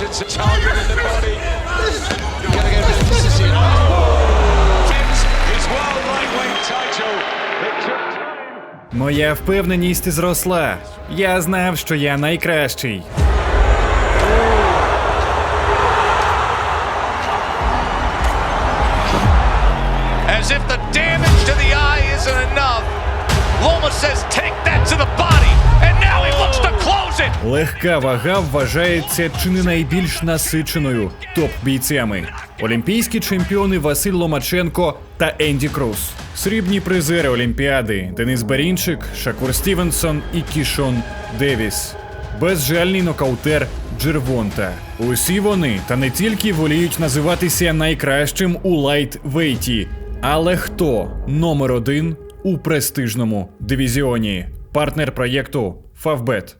It's a target in the body. Going get rid of this consistency. Defends his world lightweight title. It took time. Моя впевненість зросла. Я знав, що я найкращий. Легка вага вважається чи не найбільш насиченою топ-бійцями. Олімпійські чемпіони Василь Ломаченко та Енді Круз. Срібні призери Олімпіади Денис Барінчик, Шакур Стівенсон і Кішон Девіс. Безжальний нокаутер Джервонта. Усі вони, та не тільки воліють називатися найкращим у лайтвейті. Але хто номер один у престижному дивізіоні? Партнер проєкту Фавбет.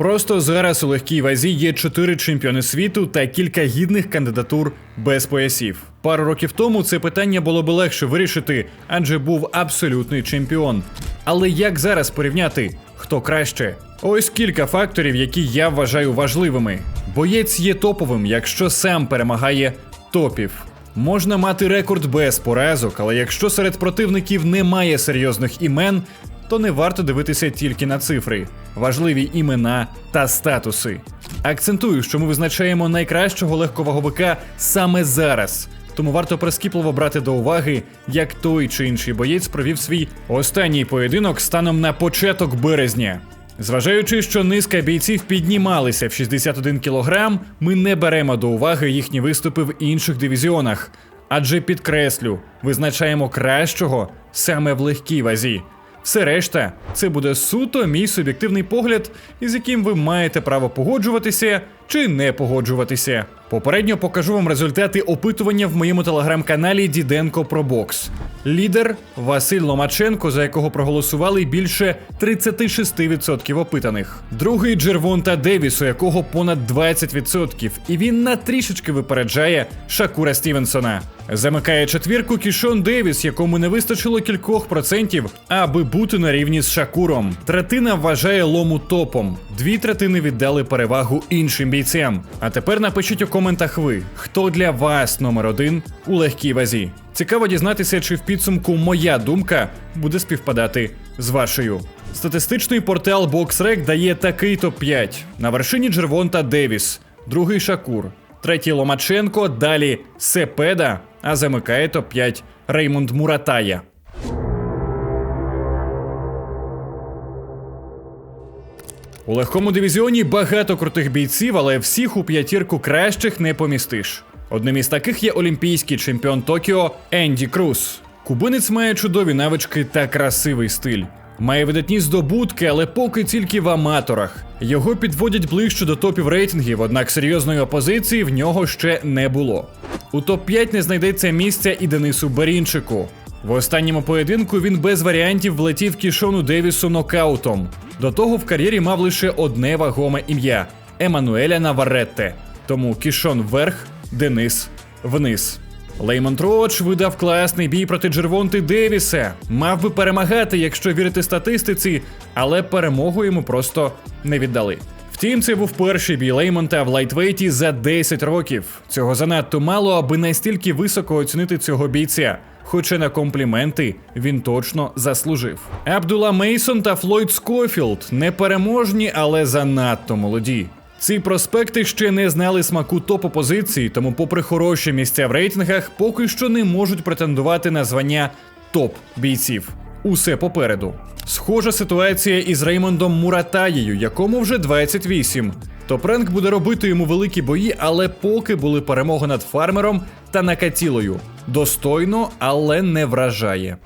Просто зараз у легкій вазі є чотири чемпіони світу та кілька гідних кандидатур без поясів. Пару років тому це питання було б легше вирішити, адже був абсолютний чемпіон. Але як зараз порівняти, хто краще? Ось кілька факторів, які я вважаю важливими. Боєць є топовим, якщо сам перемагає топів. Можна мати рекорд без поразок, але якщо серед противників немає серйозних імен, то не варто дивитися тільки на цифри, важливі імена та статуси. Акцентую, що ми визначаємо найкращого легковаговика саме зараз. Тому варто прискіпливо брати до уваги, як той чи інший боєць провів свій останній поєдинок станом на початок березня. Зважаючи, що низка бійців піднімалися в 61 кг, ми не беремо до уваги їхні виступи в інших дивізіонах. Адже підкреслю, визначаємо кращого саме в легкій вазі. Все решта це буде суто мій суб'єктивний погляд, із яким ви маєте право погоджуватися чи не погоджуватися. Попередньо покажу вам результати опитування в моєму телеграм-каналі Діденко про бокс. Лідер Василь Ломаченко, за якого проголосували більше 36% опитаних. Другий Джервонта Девіс, у якого понад 20%, і він на трішечки випереджає Шакура Стівенсона. Замикає четвірку Кішон Девіс, якому не вистачило кількох процентів, аби бути на рівні з Шакуром. Третина вважає лому топом. Дві третини віддали перевагу іншим бійцям. А тепер напишіть у коментах ви, хто для вас номер один у легкій вазі. Цікаво дізнатися, чи в підсумку моя думка буде співпадати з вашою. Статистичний портал BoxRec дає такий топ-5. На вершині Джервонта Девіс, другий Шакур, третій Ломаченко, далі Сепеда, а замикає топ-5 Реймонд Муратая. У легкому дивізіоні багато крутих бійців, але всіх у п'ятірку кращих не помістиш. Одним із таких є олімпійський чемпіон Токіо Енді Круз. Кубинець має чудові навички та красивий стиль. Має видатні здобутки, але поки тільки в аматорах. Його підводять ближче до топів рейтингів, однак серйозної опозиції в нього ще не було. У топ-5 не знайдеться місця і Денису Барінчику. В останньому поєдинку він без варіантів влетів Кішону Девісу нокаутом. До того в кар'єрі мав лише одне вагоме ім'я Еммануеля Наваретте. Тому Кішон вверх, Денис вниз. Леймон Троч видав класний бій проти Джервонти Девіса. Мав би перемагати, якщо вірити статистиці, але перемогу йому просто не віддали. Втім, це був перший бій Леймонта в лайтвейті за 10 років. Цього занадто мало, аби настільки високо оцінити цього бійця. Хоча на компліменти він точно заслужив. Абдула Мейсон та Флойд Скофілд непереможні, але занадто молоді. Ці проспекти ще не знали смаку топ-опозиції, тому, попри хороші місця в рейтингах, поки що не можуть претендувати на звання топ-бійців. Усе попереду. Схожа ситуація із Реймондом Муратаєю, якому вже 28. Топренк буде робити йому великі бої, але поки були перемоги над фармером та накатілою. Достойно, але не вражає.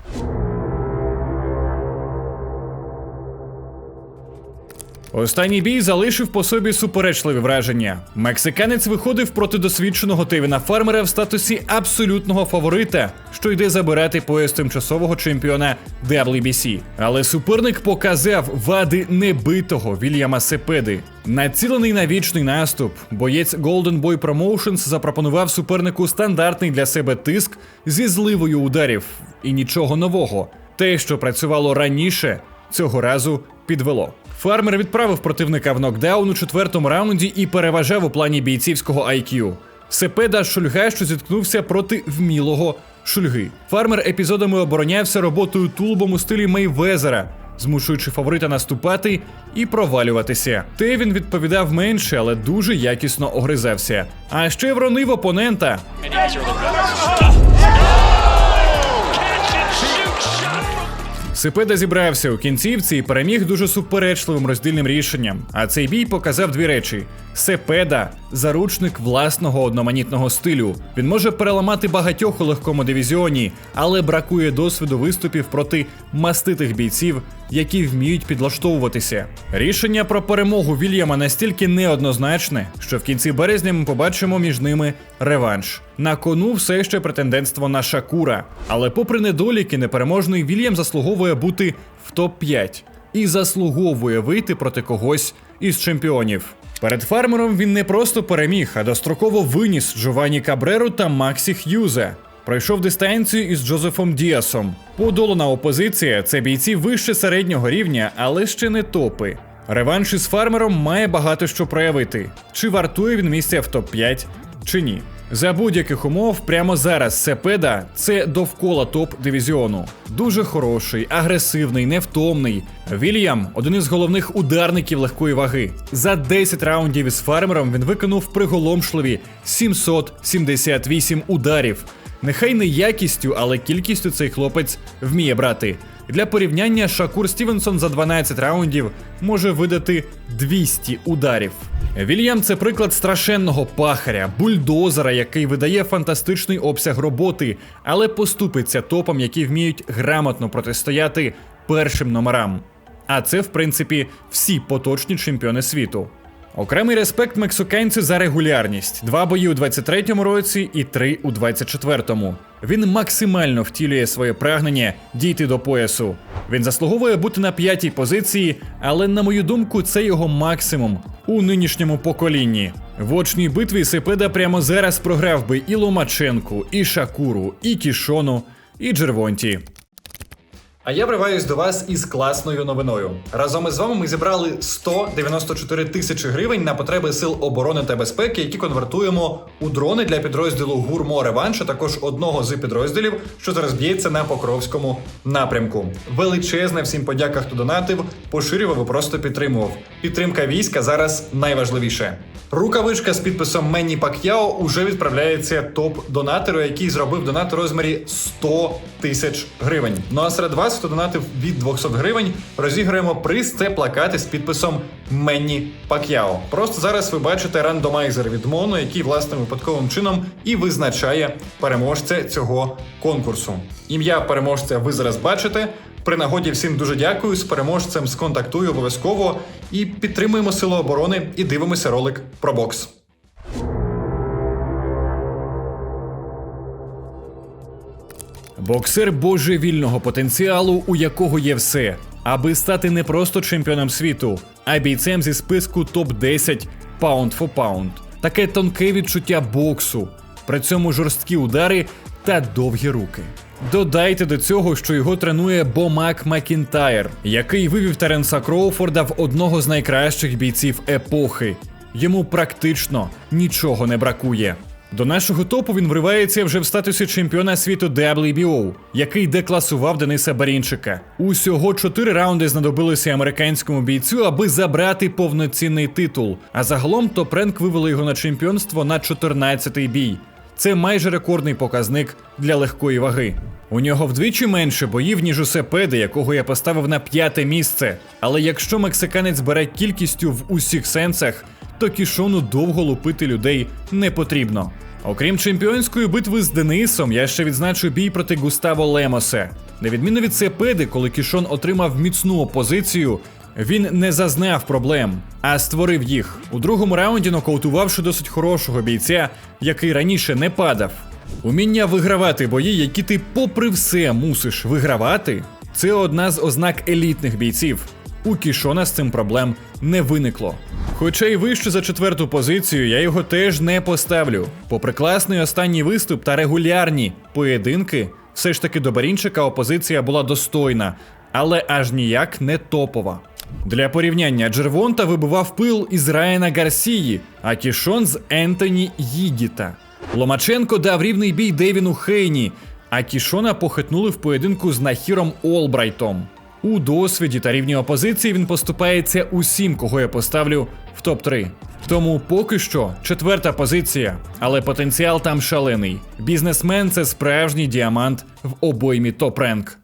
Останній бій залишив по собі суперечливі враження. Мексиканець виходив проти досвідченого Тевіна Фармера в статусі абсолютного фаворита, що йде забирати пояс тимчасового чемпіона WBC. Але суперник показав вади небитого Вільяма Сепеди. Націлений на вічний наступ, боєць Golden Boy Promotions запропонував супернику стандартний для себе тиск зі зливою ударів. І нічого нового. Те, що працювало раніше, цього разу підвело. Фармер відправив противника в нокдаун у четвертому раунді і переважав у плані бійцівського IQ. Сепеда Шульга, що зіткнувся проти вмілого Шульги. Фармер епізодами оборонявся роботою тулубом у стилі Мейвезера, змушуючи фаворита наступати і провалюватися. Те він відповідав менше, але дуже якісно огризався. А ще вронив опонента. Сипеда зібрався у кінцівці і переміг дуже суперечливим роздільним рішенням. А цей бій показав дві речі: Сепеда заручник власного одноманітного стилю. Він може переламати багатьох у легкому дивізіоні, але бракує досвіду виступів проти маститих бійців, які вміють підлаштовуватися. Рішення про перемогу Вільяма настільки неоднозначне, що в кінці березня ми побачимо між ними реванш. На кону все ще претендентство на Шакура. Але, попри недоліки, непереможний Вільям заслуговує бути в топ-5 і заслуговує вийти проти когось із чемпіонів. Перед фармером він не просто переміг, а достроково виніс Джованні Кабреру та Максі Х'юзе. Пройшов дистанцію із Джозефом Діасом. Подолана опозиція це бійці вище середнього рівня, але ще не топи. Реванш із фармером має багато що проявити. Чи вартує він місця в топ-5, чи ні. За будь-яких умов, прямо зараз Сепеда це довкола топ дивізіону. Дуже хороший, агресивний, невтомний. Вільям один із головних ударників легкої ваги. За 10 раундів із фармером він виконав приголомшливі 778 ударів. Нехай не якістю, але кількістю цей хлопець вміє брати. Для порівняння Шакур Стівенсон за 12 раундів може видати 200 ударів. Вільям це приклад страшенного пахаря, бульдозера, який видає фантастичний обсяг роботи, але поступиться топам, які вміють грамотно протистояти першим номерам. А це, в принципі, всі поточні чемпіони світу. Окремий респект мексиканцю за регулярність: два бої у 23-му році і три у 24-му. Він максимально втілює своє прагнення дійти до поясу. Він заслуговує бути на п'ятій позиції, але на мою думку, це його максимум у нинішньому поколінні. В очній битві Сепеда прямо зараз програв би і Ломаченку, і Шакуру, і Кішону, і Джервонті. А я вриваюсь до вас із класною новиною. Разом із вами ми зібрали 194 тисячі гривень на потреби сил оборони та безпеки, які конвертуємо у дрони для підрозділу Гурмо Реванш, а також одного з підрозділів, що зараз б'ється на Покровському напрямку. Величезна всім подяка, хто донатив, поширював і просто підтримував. Підтримка війська зараз найважливіше. Рукавичка з підписом Менні Пак'яо уже відправляється топ-донатору, який зробив донат у розмірі 100 тисяч гривень. Ну а серед вас, хто донатив від 200 гривень, розіграємо приз. Це плакати з підписом Менні Пак'яо. Просто зараз ви бачите рандомайзер від Моно, який власним випадковим чином і визначає переможця цього конкурсу. Ім'я переможця ви зараз бачите. При нагоді всім дуже дякую. З переможцем сконтактую обов'язково і підтримуємо силу оборони і дивимося ролик про бокс. Боксер божевільного потенціалу, у якого є все, аби стати не просто чемпіоном світу, а бійцем зі списку топ-10 Pound for Pound. Таке тонке відчуття боксу, при цьому жорсткі удари та довгі руки. Додайте до цього, що його тренує Бомак Макінтайр, який вивів Теренса Кроуфорда в одного з найкращих бійців епохи. Йому практично нічого не бракує. До нашого топу він вривається вже в статусі чемпіона світу WBO, який декласував Дениса Барінчика. Усього чотири раунди знадобилося американському бійцю, аби забрати повноцінний титул. А загалом топ-ренк вивели його на чемпіонство на 14-й бій. Це майже рекордний показник для легкої ваги. У нього вдвічі менше боїв, ніж у Сепеди, якого я поставив на п'яте місце. Але якщо мексиканець бере кількістю в усіх сенсах, то кішону довго лупити людей не потрібно. Окрім чемпіонської битви з Денисом, я ще відзначу бій проти Густаво Лемосе. На відміну від Сепеди, коли Кішон отримав міцну опозицію, він не зазнав проблем, а створив їх у другому раунді, нокаутувавши досить хорошого бійця, який раніше не падав. Уміння вигравати бої, які ти, попри все, мусиш вигравати, це одна з ознак елітних бійців. У Кішона з цим проблем не виникло. Хоча й вище за четверту позицію, я його теж не поставлю. Попри класний останній виступ та регулярні поєдинки, все ж таки до Барінчика опозиція була достойна, але аж ніяк не топова. Для порівняння Джервонта вибивав пил із Райана Гарсії, а Кішон з Ентоні Їгіта. Ломаченко дав рівний бій Девіну Хейні, а Кішона похитнули в поєдинку з Нахіром Олбрайтом. У досвіді та рівні опозиції він поступається усім, кого я поставлю в топ-3. Тому поки що четверта позиція, але потенціал там шалений. Бізнесмен це справжній діамант в обоймі топ-ренк.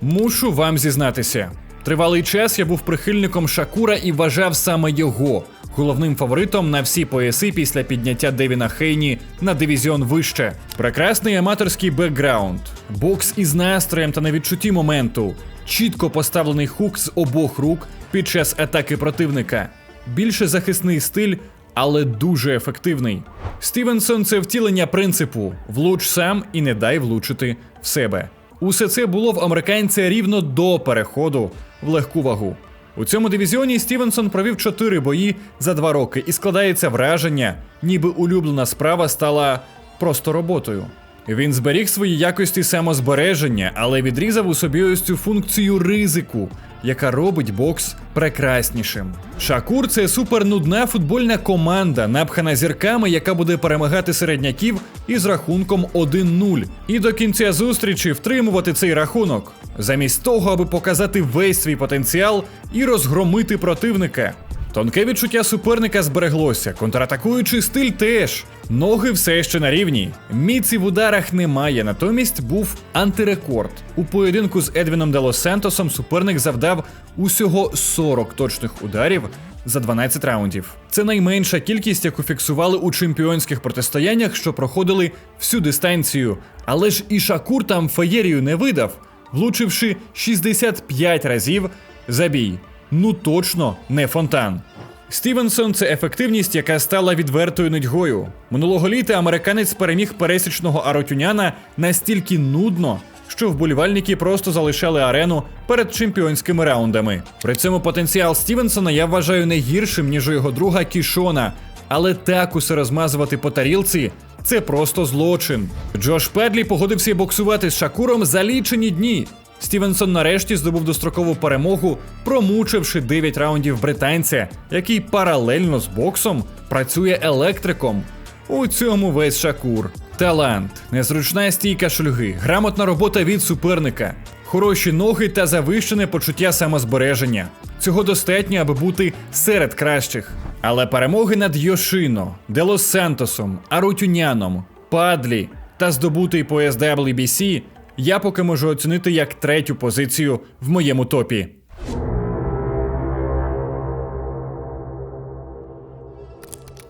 Мушу вам зізнатися. Тривалий час я був прихильником Шакура і вважав саме його головним фаворитом на всі пояси після підняття Девіна Хейні на дивізіон вище. Прекрасний аматорський бекграунд, бокс із настроєм та на відчутті моменту, чітко поставлений хук з обох рук під час атаки противника. Більше захисний стиль, але дуже ефективний. Стівенсон це втілення принципу: влуч сам і не дай влучити в себе. Усе це було в американця рівно до переходу в легку вагу. У цьому дивізіоні Стівенсон провів чотири бої за два роки і складається враження, ніби улюблена справа стала просто роботою. Він зберіг свої якості самозбереження, але відрізав у собі ось цю функцію ризику, яка робить бокс прекраснішим. Шакур це супернудна футбольна команда, напхана зірками, яка буде перемагати середняків із рахунком 1-0. І до кінця зустрічі втримувати цей рахунок, замість того, аби показати весь свій потенціал і розгромити противника. Тонке відчуття суперника збереглося, контратакуючий стиль теж. Ноги все ще на рівні. Міці в ударах немає, натомість був антирекорд. У поєдинку з Едвіном Делос Сантосом суперник завдав усього 40 точних ударів за 12 раундів. Це найменша кількість, яку фіксували у чемпіонських протистояннях, що проходили всю дистанцію. Але ж і Шакур там феєрію не видав, влучивши 65 разів за бій. Ну точно не фонтан. Стівенсон це ефективність, яка стала відвертою нудьгою. Минулого літа американець переміг пересічного аротюняна настільки нудно, що вболівальники просто залишали арену перед чемпіонськими раундами. При цьому потенціал Стівенсона я вважаю не гіршим, ніж у його друга Кішона. Але так усе розмазувати по тарілці це просто злочин. Джош Педлі погодився боксувати з Шакуром за лічені дні. Стівенсон нарешті здобув дострокову перемогу, промучивши 9 раундів британця, який паралельно з боксом працює електриком. У цьому весь Шакур. Талант, незручна стійка шульги, грамотна робота від суперника, хороші ноги та завищене почуття самозбереження. Цього достатньо, аби бути серед кращих. Але перемоги над Йошино, Делос Сантосом, Арутюняном, Падлі та здобутий пояс WBC я поки можу оцінити як третю позицію в моєму топі.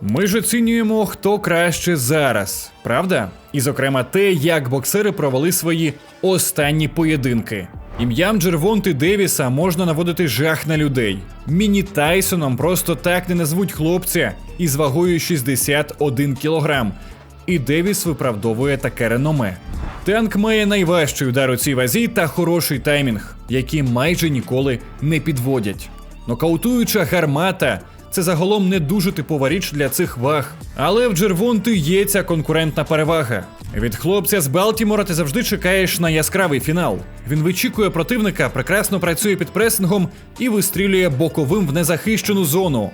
Ми ж оцінюємо, хто краще зараз, правда? І, зокрема, те, як боксери провели свої останні поєдинки. Ім'ям Джервонти Девіса можна наводити жах на людей. Міні Тайсоном просто так не назвуть хлопця із вагою 61 кілограм. І Девіс виправдовує таке реноме. Танк має найважчий удар у цій вазі та хороший таймінг, які майже ніколи не підводять. Нокаутуюча гармата це загалом не дуже типова річ для цих ваг. Але в Джервонти є ця конкурентна перевага. Від хлопця з Балтімора ти завжди чекаєш на яскравий фінал. Він вичікує противника, прекрасно працює під пресингом і вистрілює боковим в незахищену зону.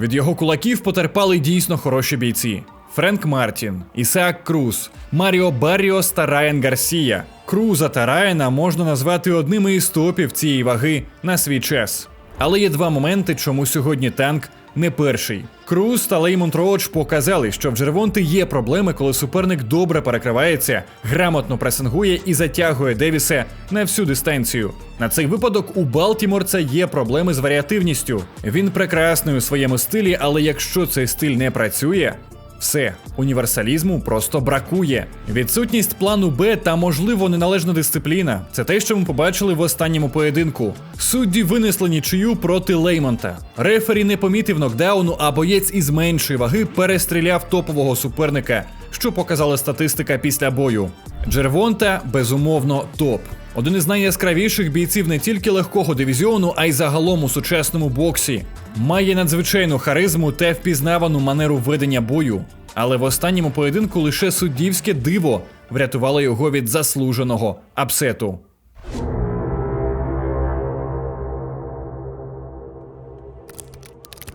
Від його кулаків потерпали дійсно хороші бійці. Френк Мартін, Ісаак Круз, Маріо Барріос та Райан Гарсія. Круза та Райана можна назвати одними із топів цієї ваги на свій час. Але є два моменти, чому сьогодні танк не перший. Круз та Леймонт Роуч показали, що в Джервонти є проблеми, коли суперник добре перекривається, грамотно пресингує і затягує Девіса на всю дистанцію. На цей випадок у Балтіморца є проблеми з варіативністю. Він прекрасний у своєму стилі, але якщо цей стиль не працює, все, універсалізму просто бракує. Відсутність плану Б та, можливо, неналежна дисципліна. Це те, що ми побачили в останньому поєдинку. Судді винесли нічию проти Леймонта. Рефері не помітив нокдауну, а боєць із меншої ваги перестріляв топового суперника, що показала статистика після бою. Джервонта, безумовно, топ. Один із найяскравіших бійців не тільки легкого дивізіону, а й загалом у сучасному боксі. Має надзвичайну харизму та впізнавану манеру ведення бою. Але в останньому поєдинку лише суддівське диво врятувало його від заслуженого апсету.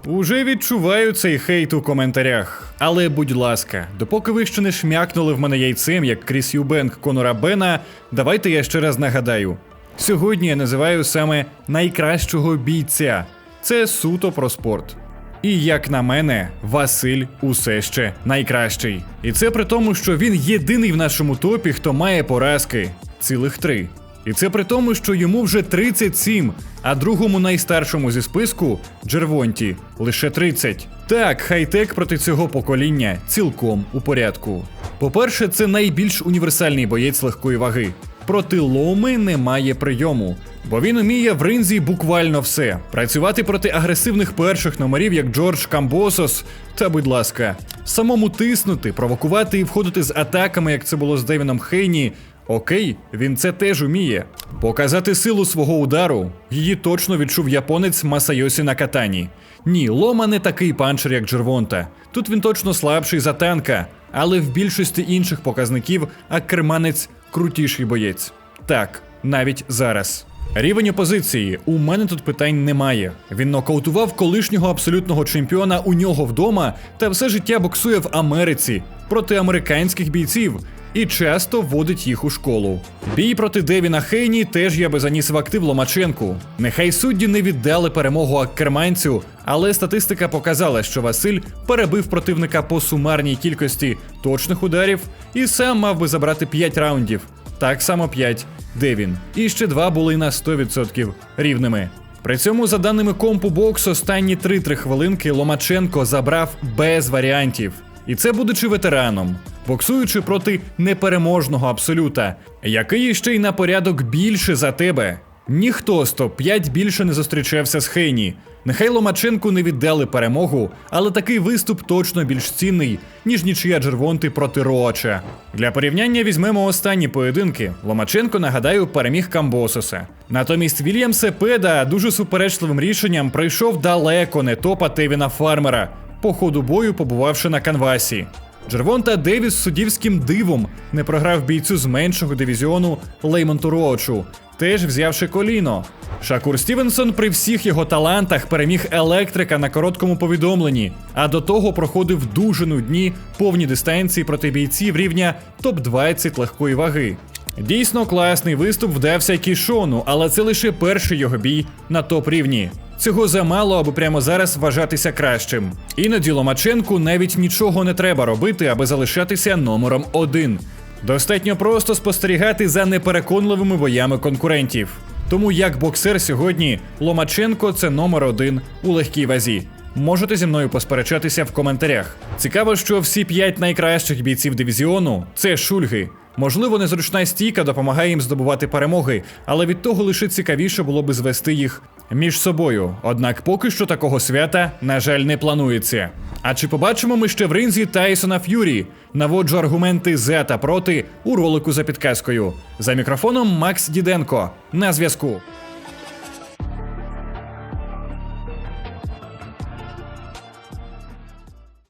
Уже відчуваю цей хейт у коментарях. Але будь ласка, допоки ви ще не шмякнули в мене яйцем, як Кріс Юбенк Конора Бена, давайте я ще раз нагадаю. Сьогодні я називаю саме найкращого бійця. Це суто про спорт. І як на мене, Василь усе ще найкращий. І це при тому, що він єдиний в нашому топі, хто має поразки цілих три. І це при тому, що йому вже 37, а другому найстаршому зі списку Джервонті лише 30. Так, хай-тек проти цього покоління цілком у порядку. По-перше, це найбільш універсальний боєць легкої ваги. Проти ломи немає прийому, бо він уміє в ринзі буквально все. Працювати проти агресивних перших номерів, як Джордж Камбосос, та будь ласка, самому тиснути, провокувати і входити з атаками, як це було з Девіном Хейні. Окей, він це теж уміє. Показати силу свого удару її точно відчув японець Масайосі Накатані. Ні, Лома не такий панчер, як Джервонта. Тут він точно слабший за танка, але в більшості інших показників Аккерманець крутіший боєць. Так, навіть зараз. Рівень опозиції. У мене тут питань немає. Він нокаутував колишнього абсолютного чемпіона у нього вдома та все життя боксує в Америці проти американських бійців і часто вводить їх у школу. Бій проти Девіна Хейні теж я би заніс в актив Ломаченку. Нехай судді не віддали перемогу аккерманцю, але статистика показала, що Василь перебив противника по сумарній кількості точних ударів і сам мав би забрати 5 раундів. Так само 5 Девін. І ще два були на 100% рівними. При цьому, за даними компу бокс, останні 3-3 хвилинки Ломаченко забрав без варіантів. І це будучи ветераном, боксуючи проти непереможного абсолюта, який ще й на порядок більше за тебе. Ніхто з топ-5 більше не зустрічався з Хейні. Нехай Ломаченку не віддали перемогу, але такий виступ точно більш цінний, ніж нічия Джервонти проти Роача. Для порівняння візьмемо останні поєдинки. Ломаченко, нагадаю, переміг Камбососа. Натомість Вільям Сепеда дуже суперечливим рішенням прийшов далеко не топа Тевіна Фармера, по ходу бою побувавши на канвасі. Джервонта Девіс суддівським дивом не програв бійцю з меншого дивізіону Леймонту Роачу, теж взявши коліно. Шакур Стівенсон при всіх його талантах переміг електрика на короткому повідомленні, а до того проходив дужину дні повні дистанції проти бійців рівня топ-20 легкої ваги. Дійсно класний виступ вдався Кішону, але це лише перший його бій на топ рівні. Цього замало, аби прямо зараз вважатися кращим. Іноді Ломаченку навіть нічого не треба робити, аби залишатися номером один. Достатньо просто спостерігати за непереконливими боями конкурентів. Тому як боксер сьогодні Ломаченко це номер один у легкій вазі. Можете зі мною посперечатися в коментарях. Цікаво, що всі п'ять найкращих бійців дивізіону це шульги. Можливо, незручна стійка допомагає їм здобувати перемоги, але від того лише цікавіше було би звести їх між собою. Однак поки що такого свята, на жаль, не планується. А чи побачимо ми ще в ринзі Тайсона Ф'юрі? Наводжу аргументи за та проти у ролику за підказкою. За мікрофоном Макс Діденко. На зв'язку.